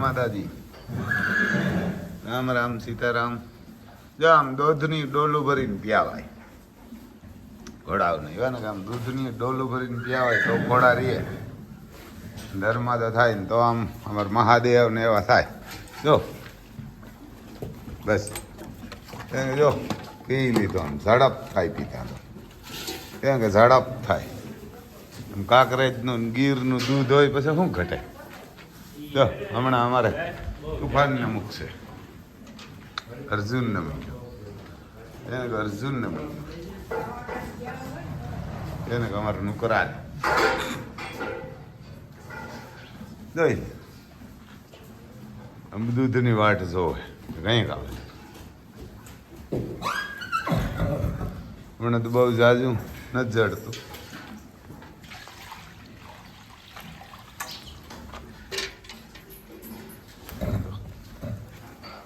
માતાજી. રામ રામ સીતારામ. જો આમ દૂધની ડોલું ભરીને પીવાય ઘોડાવ નહીં એવા ને આમ દૂધની ડોલું ભરીને પીવાય તો ઘોડા રીએ. ધર્મ તો થાય ને તો આમ અમાર મહાદેવ ને એવા થાય. જો. બસ. એને જો, પી લીધો આમ, ઝડપ થાય પીતા તો કે ઝડપ થાય. કાંકરેજનું ગીરનું દૂધ હોય, પછી શું ઘટે? જો હમણાં અમારે તુફાનને મૂકશે. અર્જુનને મૂક્યો. એને અર્જુનને મૂક્યો. એને અમારે નુકરાન. જોઈ આમ દૂધની વાટ જોવે, કંઈક આવે. હમણાં તો બહુ જાજુ નથી જડતું.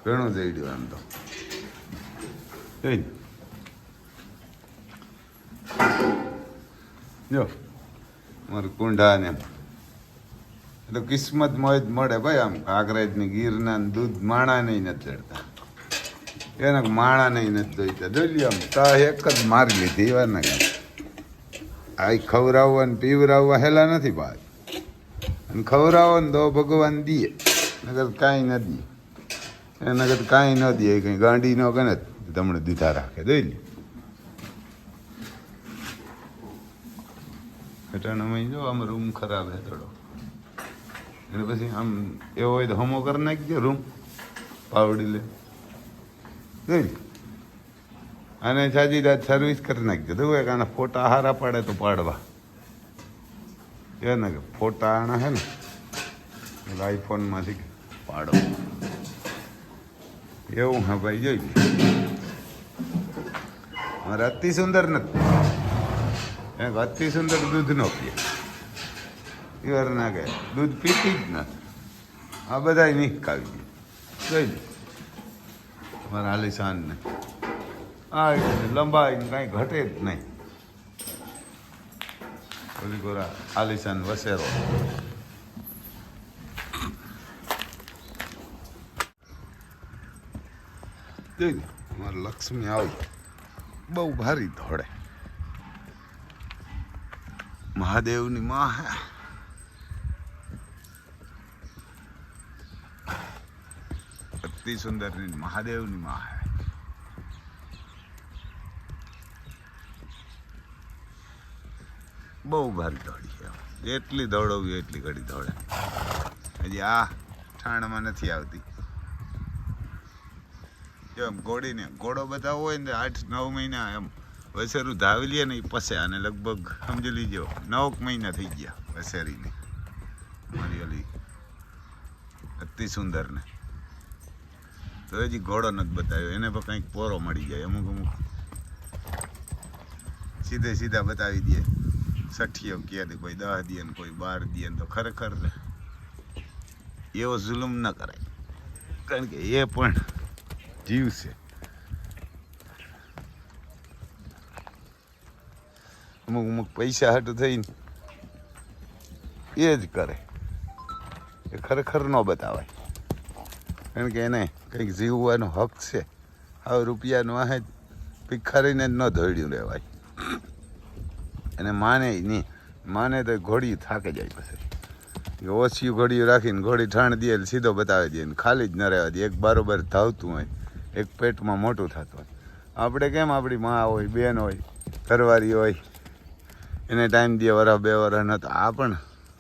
ઘણું જઈ ગયું આમ તો જોઈ જો મારું કુંડા ને એટલે કિસ્મત મોજ મળે ભાઈ આમ કાંકરેજની ગીરના દૂધ માણા નહીં નથી ચડતા એને માણા નહીં નથી જોઈતા જોઈ આમ તા એક જ મારી લીધી એવા ને કાંઈ આ ખવડાવવા ને પીવરાવવા હેલા નથી ભાઈ અને ખવડાવો ને તો ભગવાન દીએ નગર કાંઈ ન દે કરતા કાંઈ ન દે, કંઈ ગાંડી ન ગણે, તમને દીધા રાખે દઈ લે અમે જો, આમ રૂમ ખરાબ છે થોડો. એટલે પછી આમ એવો હોય તો હમો કરી નાખજો રૂમ, પાવડી લે. જોઈ. આને સાજી સર્વિસ કરી નાખજો તો આના ફોટા હારા પાડે તો પાડવા. એ ને ફોટા આના હે ને, એટલે આઈફોનમાંથી પાડો. એવું, હા ભાઈ, જોઈ મારે અતિ સુંદર નથી. એક અતિ સુંદર દૂધ નો પીએ. ઈવર ના કે દૂધ પીતી જ નથી. આ બધા નિકાવી ગયું જોઈ લે. મારા આલિશાન ને આ લંબાઈ કાંઈ ઘટે જ નહીં. ઓલી ગોરા આલિશાન વસેરો. જોઈ અમારે લક્ષ્મી આવી બહુ ભારી દોડે મહાદેવની માં હે. અતિ સુંદરની મહાદેવની માં હે. બહુ ભારી દોડી છે જેટલી દોડવી એટલી ઘડી દોડે. હજી આ ઠાણમાં નથી આવતી. એમ ઘોડીને ઘોડો બધા હોય ને આઠ નવ મહિના એમ. વસેરું ધાવી લે ને એ પસે અને લગભગ સમજી લીજો. નવક મહિના થઈ ગયા વસેરીને. મારી ઓલી અતિ સુંદર ને તો હજી ઘોડો નથી બતાવ્યો. એને પણ કંઈક પોરો મળી જાય. અમુક અમુક સીધે સીધા બતાવી દે. સઠીઓ દે કોઈ દહ દે ને કોઈ બાર દે ને. તો ખરેખર એવો જુલુમ ન કરાય. કારણ કે એ પણ જીવ છે અમુક અમુક પૈસા હટ થઈને એ જ કરે એ ખરેખર ન બતાવાય કારણ કે એને કંઈક જીવવાનો હક છે હવે રૂપિયાનું આ ભિખારીને જ ન ધોડ્યું રહેવાય એને માને નહીં માને તો ઘોડી થાકે જાય પછી ઓછી ઘોડી રાખીને ઘોડી ઠાણ દે સીધો બતાવી દે ખાલી જ ન રહેવા દે એક બરોબર ધાવતું હોય એક પેટમાં મોટું થતું હોય. આપણે કેમ આપણી મા હોય, બેન હોય, ઘરવાળી હોય, એને ટાઈમ દે વરા બે વરસ ન તો આ પણ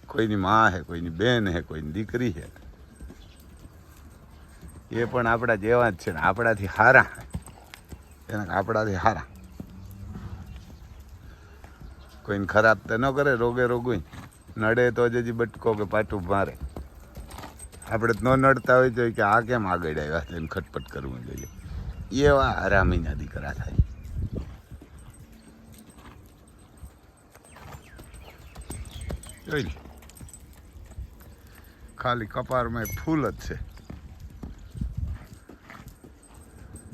કોઈની મા હે, કોઈની બેન હે, કોઈની દીકરી હે. એ પણ આપણા જેવા જ છે ને, આપણાથી હારા. એને આપણાથી હારા. કોઈને ખરાબ તો ન કરે, રોગે રોગું નડે તો જ બટકો કે પાટું મારે. આપણે ન નડતા હોય તો કે આ કેમ આગળ આવ્યા છે ખટપટ કરવું જોઈએ. એવા હરામીના દીકરા થાય. જોઈ ખાલી કપારમાં ફૂલ જ છે.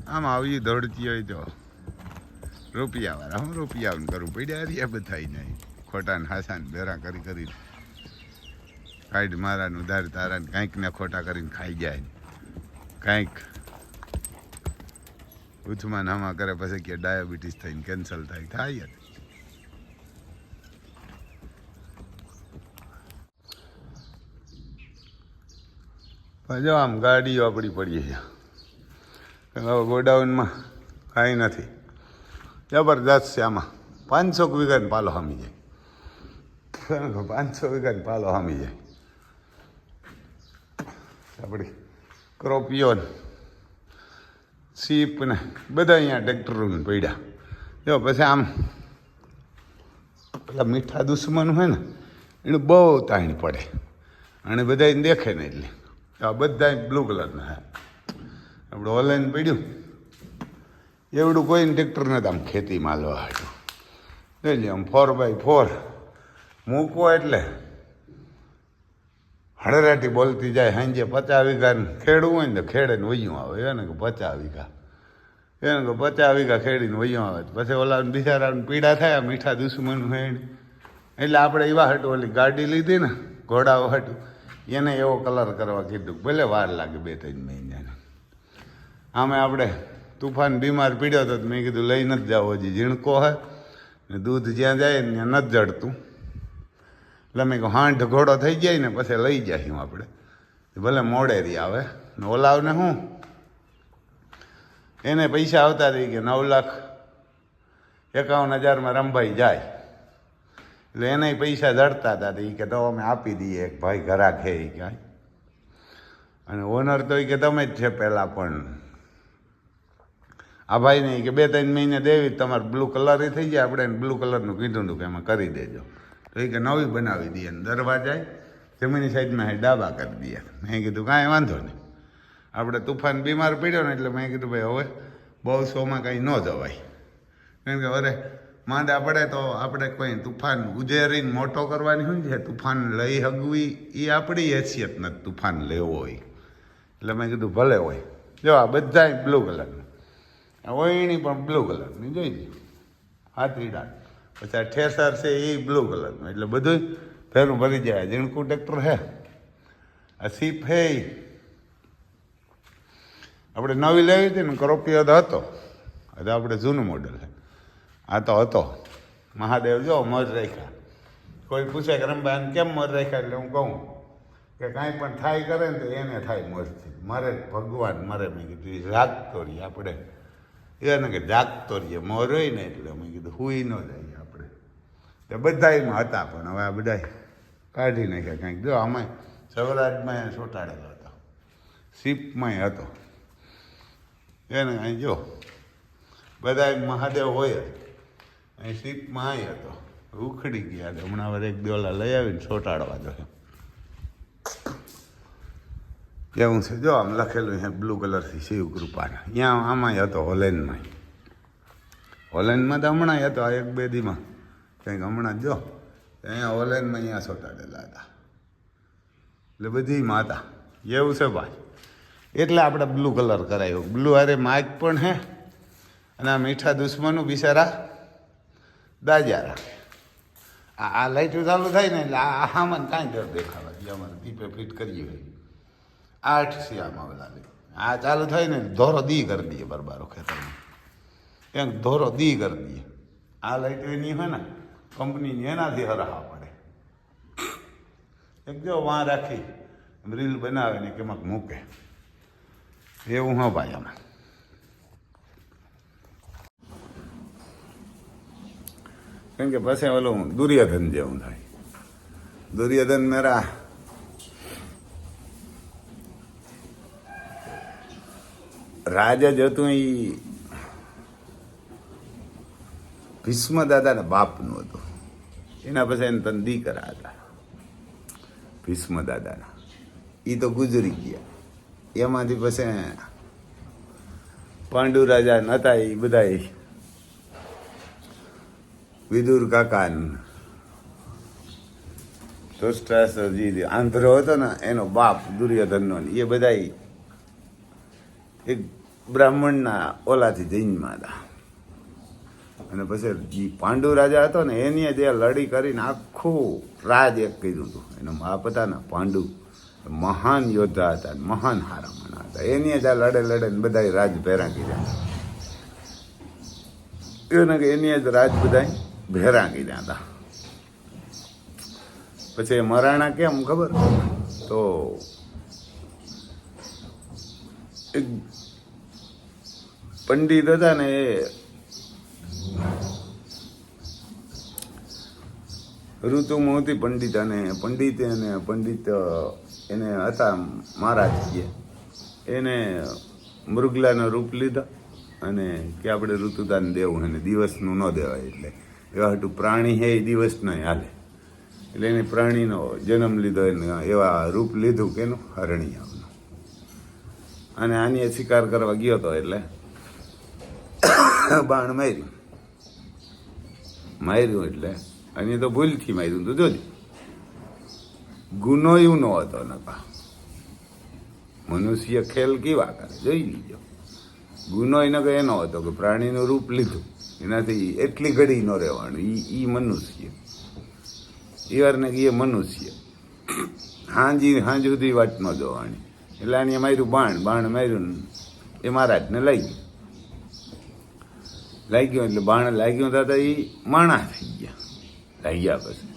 આમ આવી ધડતી હોય તો રૂપિયા વાળા હું રૂપિયા કરું, પડ્યા રહ્યા બધા નહીં ખોટા ને હાસાન બેરા કરી કરી કાઢ મારાનું ઉધાર તારા કાંઈક ને ખોટા કરીને ખાઈ જાય કાંઈક ઉથમાં નામા કરે પછી કે ડાયાબિટીસ થઈને કેન્સલ થાય. થાય જો. આમ ગાડીઓ આપણી પડી છે. હવે ગોડાઉનમાં કાંઈ નથી. જબરદસ્ત છે આમાં. પાંચસો વીઘાને પાલો હામી જાય. પાંચસો વીઘાને પાલો હામી જાય. આપણી ક્રોપિયોન સીપ ને બધા અહીંયા ટ્રેક્ટરોને પડ્યા. જો, પછી આમ પેલા મીઠા દુશ્મન હોય ને, એનું બહુ તાણ પડે. અને બધા દેખે ને એટલે. આ બધા બ્લુ કલરના હે આપણે ઓનલાઈન પડ્યું. એવડું કોઈને ટ્રેક્ટર નથી આમ ખેતી માલવા હાટું. જોઈ આમ ફોર બાય ફોર મૂકવો એટલે હળરાટી બોલતી જાય સાંજે પચાસ વીઘા ખેડવું હોય ને તો ખેડે ને વૈયું આવે. એને કે પચાસ વીઘા. એને કે પચાસ વીઘા ખેડીને વૈયું આવે. પછી ઓલા બિચારાને પીડા થાય, મીઠા દુશ્મન હોય એટલે આપણે એવા હાટું ઓલી ગાડી લીધી ને ઘોડાઓ હટું એને એવો કલર કરવા કીધું. ભલે વાર લાગે બે ત્રણ મહિનાને. આમે આપણે તુફાન બીમાર પીડ્યો હતો મેં કીધું, લઈ નથી જાવ, હજી ઝીણકો હે. ને દૂધ જ્યાં જાય ને ત્યાં નથી જડતું. એટલે મેં કહું હાંઠ ઘોડો થઈ જાય ને પછી લઈ જઈશું આપણે. ભલે મોડેરી આવે. ને ઓલાવને શું એને પૈસા આવતા થઈ કે નવ લાખ. એકાવન હજારમાં રંભાઈ જાય. એટલે એને પૈસા જડતા હતા એ કે તો અમે આપી દઈએ. એક ભાઈ ઘરા હે એ કાંઈ. અને ઓનર તો એ કે તમે જ છે પહેલાં પણ. આ ભાઈ નહીં કે બે ત્રણ મહિને દેવી તમારે બ્લુ કલર થઈ જાય. આપણે બ્લુ કલરનું કીધું હતું કે એમાં કરી દેજો. તો એ કે નવી બનાવી દઈએ દરવાજાએ જમીની સાઈડમાં હે ડાબા કરી દઈએ. મેં કીધું કાંઈ વાંધો નહીં. આપણે તુફાન બીમાર પડ્યો ને એટલે મેં કીધું ભાઈ હવે બહુ શોમાં કાંઈ ન જવાય. કારણ કે અરે, માંદા પડે તો આપણે કોઈ તુફાન ઉજેરીને મોટો કરવાની શું છે? તુફાન લઈ હગવી એ આપણી હેસિયત નથી તુફાન લેવો હોય એટલે મેં કીધું, ભલે હોય. જો આ બધા બ્લુ કલરનું. ઓયણી પણ બ્લુ કલરની, જોઈ લે હાથીડા પછી આ ઠેસર છે એ બ્લુ કલરનું. એટલે બધું ફેરું ભરી જાય જીણકું ટ્રેક્ટર હે. આ સીપ હે આપણે નવી લેવી હતી ને કરોપિયો તો હતો. હવે આપણે જૂનું મોડલ છે આ તો હતો. મહાદેવ જો મર રાખ્યા. કોઈ પૂછે કે રમભાઈ કેમ મર રાખ્યા? એટલે હું કહું કે કાંઈ પણ થાય કરે ને તો એને થાય મરથી. મરે ભગવાન, મરે. મેં કીધું, એ જાગતો રહીએ આપણે. એને કે જાગતો રહીએ મોર હોય ને એટલે મેં કીધું હુઈ ન આપણે તે બધા એમાં હતા પણ હવે આ બધા કાઢી નાખ્યા કાંઈક. જો આમાં સૌરાષ્ટ્રમાં ચોંટાડેલો હતો. શિપમાં હતો. એને અહીં જો બધા મહાદેવ હોય અહીં શિપમાં હતો. ઉખડી ગયા હમણાં વાર એક દોલા લઈ આવીને ચોંટાડવા દો કેવું છે. જો આમ લખેલું છે બ્લુ કલરથી શિવ કૃપાના. ત્યાં આમાં હતો હોલેન્ડમાં હોલેન્ડમાં તો હમણાં હતો એક બે દીમાં કંઈક હમણાં જ અહીંયા ઓલેનમાં અહીંયા સોટાડેલા હતા. એટલે બધી માતા, એવું છે ભાઈ. એટલે આપણે બ્લુ કલર કરાયો. બ્લુ અરે માઇક પણ હે, અને આ મીઠા દુશ્મનો બિચારા દાજારા આ આ લાઈટો ચાલુ થાય ને એટલે આ આમાં કાંઈ ડર દેખાવા જે અમારે દીપે ફિટ કરીએ આઠ આમાં ઓલા આ ચાલુ થાય ને ધોરો દી કરી દઈએ બરબારો ખેતરમાં. એમ ધોરો દી કરી દઈએ. આ લાઈટ એની હોય ને કંપનીની એનાથી હરાવા પડે. એક જો વાં રાખી રીલ બનાવે ને કેમાં મૂકે. એવું હા ભાઈ આમાં. કેમ કે પછી ઓલું દુર્યોધન જેવું થાય. દુર્યોધન મેરા રાજા જ હતું એ ભીષ્મ દાદાના બાપનું હતું. એના પછી એને તન દીકરા હતા. ભીષ્મ દાદાના એ તો ગુજરી ગયા. એમાંથી પછી પાંડુ રાજા નતા એ બધા વિદુર કાકા ધૃષ્ટાસજી આંધ્રો હતો ને, એનો બાપ દુર્યોધનનો એ બધા એક બ્રાહ્મણના ઓલાથી જૈનમાં હતા. અને પછી જે પાંડુ રાજા હતો ને, એની જે લડી કરીને આખું રાજ એક કર્યું હતું. એના બાપ હતા ને, પાંડુ. મહાન યોદ્ધા હતા મહાન હારામણા હતા. એની જ આ લડે લડે ને બધા રાજ ભેરા કીધા એને કે એની જ રાજ બધા ભેરા કીધા હતા. પછી મરાણા કેમ ખબર? તો એક પંડિત હતા ને, એ ઋતુ મોતી પંડિત અને પંડિત અને પંડિત એને હતા મહારાજ એને મૃગલાનો રૂપ લીધા અને કે આપણે ઋતુદાન દેવું અને દિવસનું ન દેવાય એટલે. એવા હટું પ્રાણી હે એ દિવસ નહીં હાલે. એટલે એને પ્રાણીનો જન્મ લીધો એને એવા રૂપ લીધું કે એનું હરણિયાનું અને આની શિકાર કરવા ગયો હતો એટલે બાણ માર્યું. માર્યું એટલે અને તો ભૂલથી માર્યું તો જોજો. ગુનો એવું ન હતો નકા. મનુષ્ય ખેલ કેવા કરે? જોઈ લીજો. ગુનો એનો કે એનો હતો કે પ્રાણીનું રૂપ લીધું. એનાથી એટલી ઘડી ન રહેવાનું. ઈ ઈ મનુષ્ય. એ વારને કે એ મનુષ્ય. હાંજી હાંજ સુધી વાત ન જોવાની. એટલે આની માર્યું બાણ. બાણ માર્યું એ મહારાજને લઈ ગયું. લાગ્યું એટલે બાણ લાગ્યું હતા એ માણા થઈ ગયા. લાગ્યા પછી.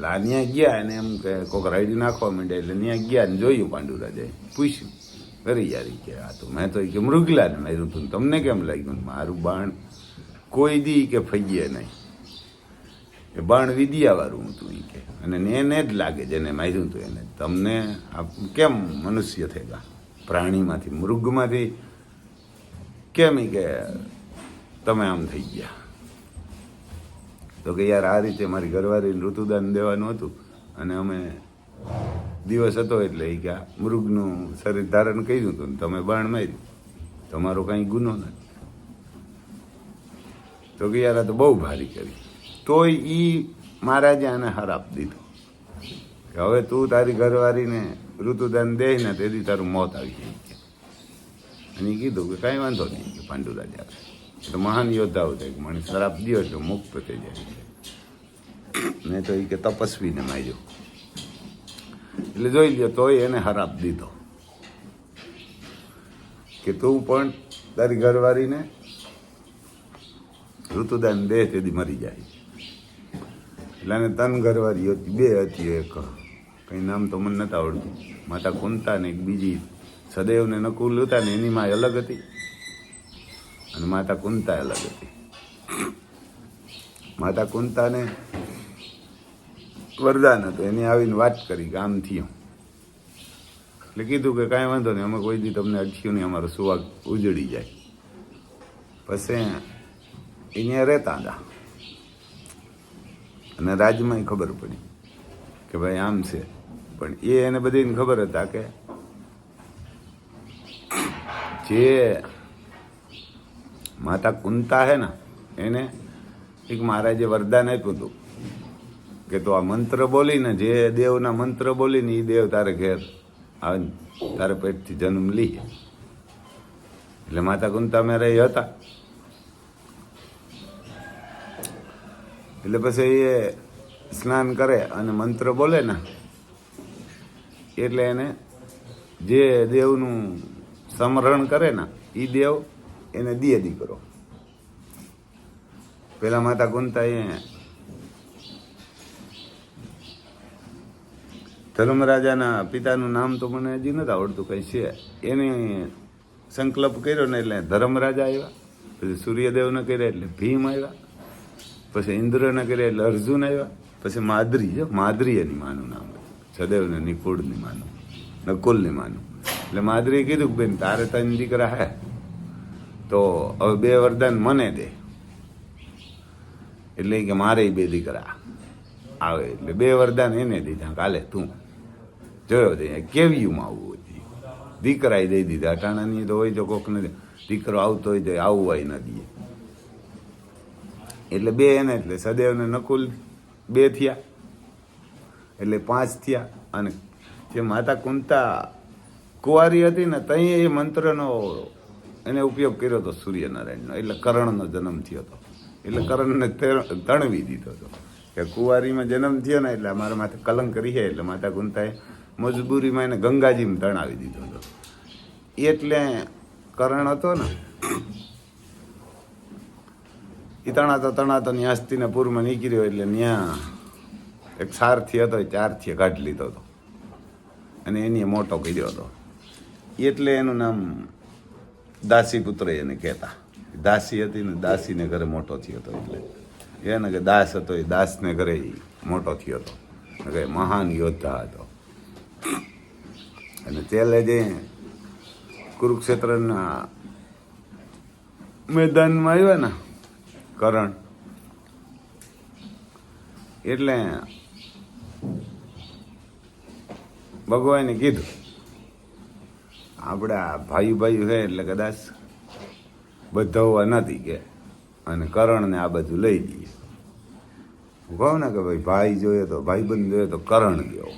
ત્યાં ગયા અને એમ કે કોક રાઈડી નાખવા માંડ્યા એટલે ત્યાં ગયા ને જોયું પાંડુરાજે. પૂછ્યું કરી યારી કે આ તો મેં તો કે મૃગલાને માર્યું ને તમને કેમ લાગ્યું મારું બાણ કોઈ દી કે ફૈયે નહીં. એ બાણ વિદ્યાવાળું હતું એ કે. અને એને જ લાગે જેને માર્યું હતું એને. તમને કેમ મનુષ્ય થયેલા પ્રાણીમાંથી, મૃગમાંથી? કેમ એ કે તમે આમ થઈ ગયા. તો કે યાર, આ રીતે મારી ઘરવાળીને ઋતુદાન દેવાનું હતું અને અમે દિવસ હતો એટલે એ કે મૃગનું શરીર ધારણ કર્યું હતું તમે બાણ માર્યું. તમારો કાંઈ ગુનો નથી. તો કે યાર તો બહુ ભારી કરી. તોય એ મહારાજે આને હાર આપી દીધો. કે હવે તું તારી ઘરવાળીને ઋતુદાન દે ને તેથી તારું મોત આવી જાય. અને કીધું કે કાંઈ વાંધો નહીં, કે પાંડુ રાજા એટલે મહાન યોદ્ધાઓ છે કે મને શરાપ દો એટલે મુક્ત થઈ જાય. મેં તો એ કે તપસ્વીને માર્યો. એટલે જોઈ લ્યો, તોય એને હરાપ દીધો. કે તું પણ તારી ઘરવાળીને ઋતુદાન દે તેથી મરી જાય. એટલે આને તન ઘરવાળી હતી, બે હતી એક. કંઈ નામ તો મને નથી આવડતું. માતા કુંતા ને એક બીજી સદૈવને નકુલ હતા ને એની માં અલગ હતી. અને માતા કુંતા અલગ હતી. માતા કુંતાને વરદાન હતું. એની આવીને વાત કરી આમ થયું. એટલે કીધું કે કાંઈ વાંધો નહીં, અમે કોઈ દી તમને અટક્યું નહીં, અમારો સુવાગ ઉજળી જાય. પછી અહીંયા રહેતા હતા. અને રાજમાં ખબર પડી કે ભાઈ આમ છે. પણ એ એને બધીને ખબર હતા કે જે માતા કુંતા હે ને, એને એક મહારાજે વરદાન આપ્યું હતું કે તો આ મંત્ર બોલીને જે દેવના મંત્ર બોલીને એ દેવ તારે ઘેર આવે તારે પેટથી જન્મ લઈએ એટલે માતા કુંતા મેં રહી હતા. એટલે પછી એ સ્નાન કરે અને મંત્ર બોલે ને, એટલે એને જે દેવનું સમરણ કરે ને એ દેવ એને દિયે દીકરો. પેલા માતા કુંતા એ ધર્મરાજાના પિતાનું નામ તો મને હજી નથી આવડતું, કઈ છે. એને સંકલ્પ કર્યો ને એટલે ધર્મરાજા આવ્યા. પછી સૂર્યદેવને કર્યા એટલે ભીમ આવ્યા. પછી ઇન્દ્રને કર્યા એટલે અર્જુન આવ્યા. પછી માદરી છે માદરી એની માનું નામ. સદૈવ ને નિકુળની માનું, નકુલની માનું. એટલે માદરીએ કીધું કે બેન, તારે ત્રણ દીકરા હે. તો હવે બે વરદાન મને દે. એટલે કે મારે બે દીકરા આવે. એટલે બે વરદાન એને દીધા, કાલે તું. જોયો તે કેવીયુંમાં આવવું હોય દીકરા દઈ દીધા અટાણાની તો હોય તો કોકને દીકરો આવતો હોય તો હોય ન દે. એટલે બે એને, એટલે સદૈવને નકુલ બે થયા. એટલે પાંચ થયા. અને જે માતા કુંતા કુંવારી હતી ને ત્યાં એ મંત્રનો એને ઉપયોગ કર્યો હતો સૂર્યનારાયણનો. એટલે કરણનો જન્મ થયો હતો એટલે કરણને તણવી દીધો હતો કે કુંવારીમાં જન્મ થયો ને એટલે અમારા માથે કલંક કરી છે એટલે માતા કુંતાએ મજબૂરીમાં એને ગંગાજીમાં તણાવી દીધો હતો એટલે કરણ હતો ને એ તણાતો તણાતો અસ્થિને પૂરમાં નીકળ્યો એટલે ત્યાં એક સારથી હતો ચારથી કાઢી લીધો હતો અને એની મોટો કર્યો હતો એટલે એનું નામ દાસી પુત્ર એને કહેતા. દાસી હતી ને દાસીને ઘરે મોટો થયો હતો એટલે. એને કે દાસ હતો એ દાસને ઘરે મોટો થયો હતો. કે મહાન યોદ્ધા હતો. અને છેલ્લે જે કુરુક્ષેત્રના મેદાનમાં આવ્યા ને, કરણ. એટલે ભગવાને કીધું આપણા ભાઈ ભાઈ હોય એટલે કદાચ બધા નથી કે અને કરણને આ બધું લઈ જઈએ હું કહું ને કે ભાઈ ભાઈ જોઈએ તો ભાઈબંધ જોઈએ તો કરણ ગયો.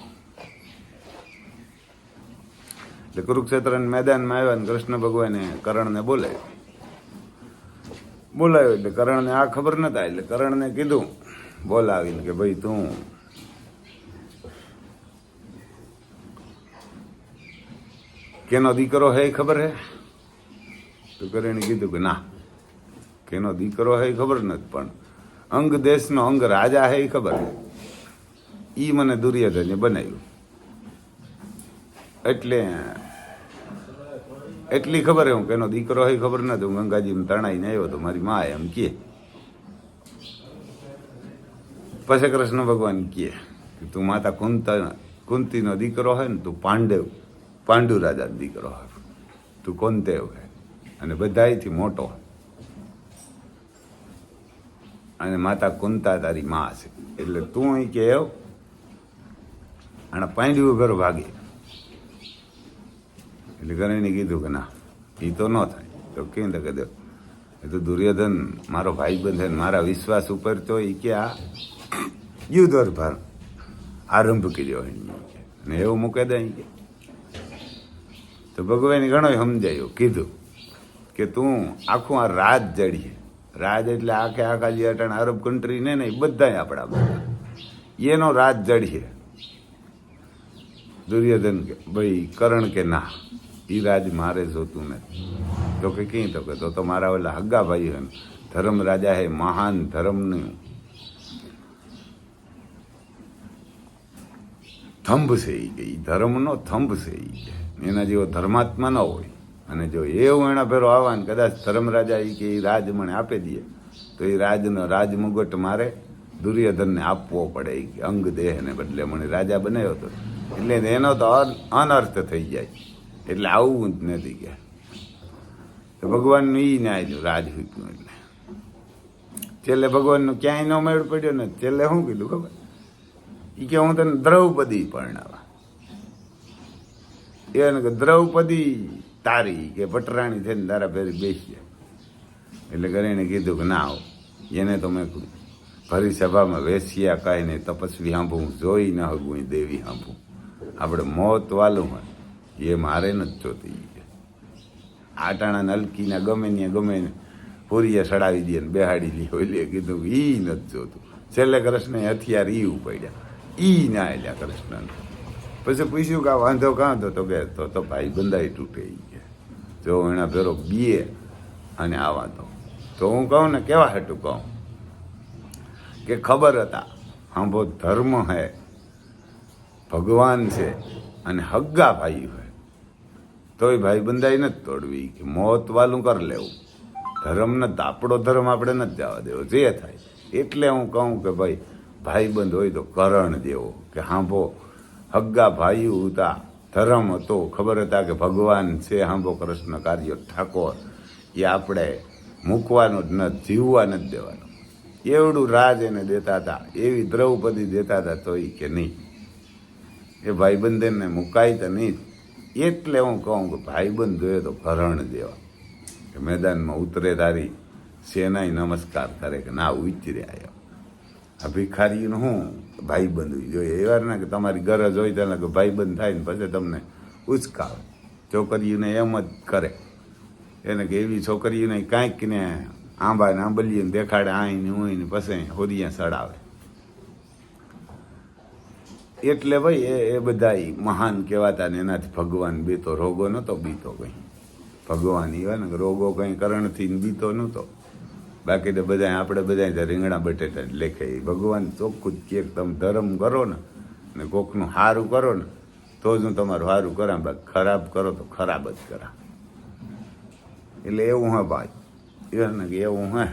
એટલે કુરુક્ષેત્ર મેદાનમાં આવ્યા ને કૃષ્ણ ભગવાને કરણને બોલે બોલાવ્યો એટલે કરણને આ ખબર નતા, એટલે કરણને કીધું, બોલાવીને કે ભાઈ તું કેનો દીકરો હે ખબર હે? તો કરણે કીધું કે ના, કેનો દીકરો હે ખબર નથી, પણ અંગ દેશનો અંગ રાજા હે ખબર હે. ઈ મને દુર્યોધને બનાવ્યું. એટલે, એટલી ખબર હે કેનો દીકરો હોય ખબર નથી, હું ગંગાજીમાં તણાઈને આવ્યો તો મારી મા એમ કે પછી કૃષ્ણ ભગવાન કે તું માતા કુંતા, કુંતીનો દીકરો હોય ને તું પાંડવ. પાંડુ રાજાનો દીકરો તું દેવ હે અને બધાયથી મોટો. અને માતા કુંતા તારી માં છે. એટલે તું અહીં કે અને પાંડ્યું ઘર ભાગે એટલે ઘરે કીધું કે ના, એ તો ન થાય. તો કેમ કે દેવ એ તો દુર્યોધન મારો ભાઈ બંધ મારા વિશ્વાસ ઉપર તો એ કે આ યુદ્ધ ભાર આરંભ કર્યો એને. ને એવું મૂકે દે કે. તો ભગવાને ઘણો સમજાયું, કીધું કે તું આખું આ રાજ જડીએ રાજ એટલે આખે આખા જે અટાણ અરબ કન્ટ્રી ને નહીં બધા આપણા બધા એનો રાજ જડીએ દુર્યોધન કે, ભાઈ, કરણ કે ના એ રાજ મારે જોતું નથી. તો કે કઈ તો કે, તો તો મારા ઓલા હગ્ગા ભાઈ હે ધર્મ રાજા હે મહાન ધર્મનું. થંભ છે કે ધર્મનો થંભ છે એ એના જેવો ધર્માત્મા ન હોય. અને જો એવું એના ભેરો આવવાને કદાચ ધર્મ રાજા એ કે એ રાજ મને આપી દે, તો એ રાજનો રાજમુગટ મારે દુર્યોધનને આપવો પડે. એ કે અંગ દેહને બદલે મને રાજા બનાવ્યો હતો એટલે એનો તો અન- અનર્થ થઈ જાય. એટલે આવું જ નથી કે. ભગવાનનું એ ન્યાય રાજ હૂક્યું એટલે. છેલ્લે ભગવાનનું ક્યાંય ન મેળ પડ્યો ને, છેલ્લે શું કીધું ખબર? એ કે હું તને દ્રૌપદી પરણાવા. એને કે દ્રૌપદી તારી કે પટરાણી થઈને તારા ફેરી બેસી એટલે કરીને કીધું કે ના આવો એને તો મેં ભરી સભામાં વેસ્યા કાંઈ નહીં, તપસ્વી હાંભું જોઈ ના હગું એ દેવી હાંભું. આપણે મોત વાલું હોય, એ મારે નથી જોતી. આટાણા નલકીના ગમે ને ગમે ને પૂરીએ સડાવી દે ને બેહાડી લી ઓલીએ કીધું એ નથી જોતું. છેલ્લે કૃષ્ણ હથિયાર ઈ ઉપાડ્યા. ઈ ના કૃષ્ણને. પછી પૂછ્યું કે વાંધો કાં તો કે તો તો ભાઈ બંધાઈ તૂટે ગયા જો એના ભેરો બીએ અને આ વાંધો. તો હું કહું ને કેવા હેઠું કહું? કે ખબર હતા, હાંભો ધર્મ હે, ભગવાન છે અને હગ્ગા ભાઈ હોય તોય ભાઈ બંધાઈ નથી તોડવી કે મોત વાલું કરી લેવું. ધર્મને દાપડો ધર્મ આપણે નથી જવા દેવો, જે થાય. એટલે હું કહું કે ભાઈ, ભાઈબંધ હોય તો કરણ દેવો, કે હાંભો હગ્ગા ભાઈ હતા ધર્મ હતો ખબર હતા કે ભગવાન છે. હાંભો કૃષ્ણ કાર્ય ઠાકોર. એ આપણે મૂકવાનું જ નથી જીવવા નથી દેવાનું. એવડું રાજ એને દેતા હતા. એવી દ્રૌપદી દેતા હતા તોય કે નહીં. એ ભાઈબંધને મુકાય તો નહીં. એટલે હું કહું કે ભાઈબંધ જોઈએ તો ભરણ દેવા. કે મેદાનમાં ઉતરે તારી સેનાય નમસ્કાર કરે કે ના ઉતરે આવ્યો આ ભિખારીનું શું ભાઈબંધ જોઈએ એવા ના કે તમારી ગરજ હોય ત્યારે કે ભાઈબંધ થાય ને પછી તમને ઉચકાવે. છોકરીઓને એમ જ કરે. એને કે એવી છોકરીઓને કાંઈક ને આંબા ને આંબલીને દેખાડે આઈ ને ઉઈ ને પછી હોદિયા સડાવે. એટલે ભાઈ એ એ બધા મહાન કહેવાતા ને એનાથી ભગવાન બીતો રોગો નતો બીતો કંઈ. ભગવાન એવા ને રોગો કંઈ કરણથી બીતો નહોતો બાકી તો બધા આપણે બધા રીંગણા, બટેટા જ લેખે. ભગવાન ચોખ્ખું જ કે તમે ધર્મ કરો ને ને કોકનું સારું કરો ને, તો જ હું તમારું સારું કરા બાકી ખરાબ કરો તો ખરાબ જ કરા એટલે એવું હા ભાઈ. એવું ને કે એવું હે.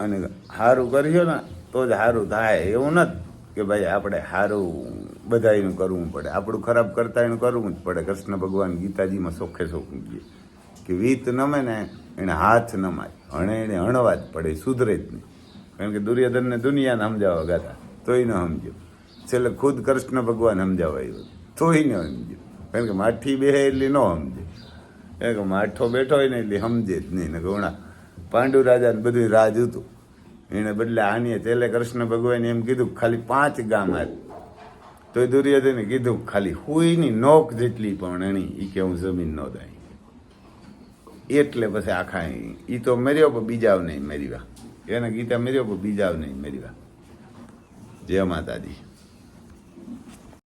અને સારું કર્યો ને, તો જ સારું થાય. એવું નથી કે ભાઈ આપણે સારું બધાયનું કરવું પડે. આપણું ખરાબ કરતા એનું કરવું જ પડે. કૃષ્ણ ભગવાન ગીતાજીમાં સોખે સોખું કહે કે વીત નમે ને એને હાથ નમાય. હણે એને હણવા જ પડે, સુધરે જ નહીં. કારણ કે દુર્યોધનને દુનિયાને સમજાવવા ગાતા. તોય ન સમજ્યો. છેલ્લે ખુદ કૃષ્ણ ભગવાન સમજાવવા આવ્યો. તોય ન સમજ્યો. કારણ કે માઠી બેહે એટલી ન સમજે. કારણ કે માઠો બેઠો હોય ને એટલે સમજે જ નહીં. ને ગોણા પાંડુ રાજાને બધું રાજ હતું. એને બદલે આની છેલ્લે કૃષ્ણ ભગવાને એમ કીધું ખાલી પાંચ ગામ આપ તોય દુર્યોધને કીધું ખાલી હુઈની નોક જેટલી પણ એની એ કે હું જમીન ન દાય એટલે પછી આખા એ તો મેર્યો પણ બીજાવ નહીં મેરીવા એને ગીતા મેર્યો પણ બીજાવ નહીં મર્યા. જય માતાજી.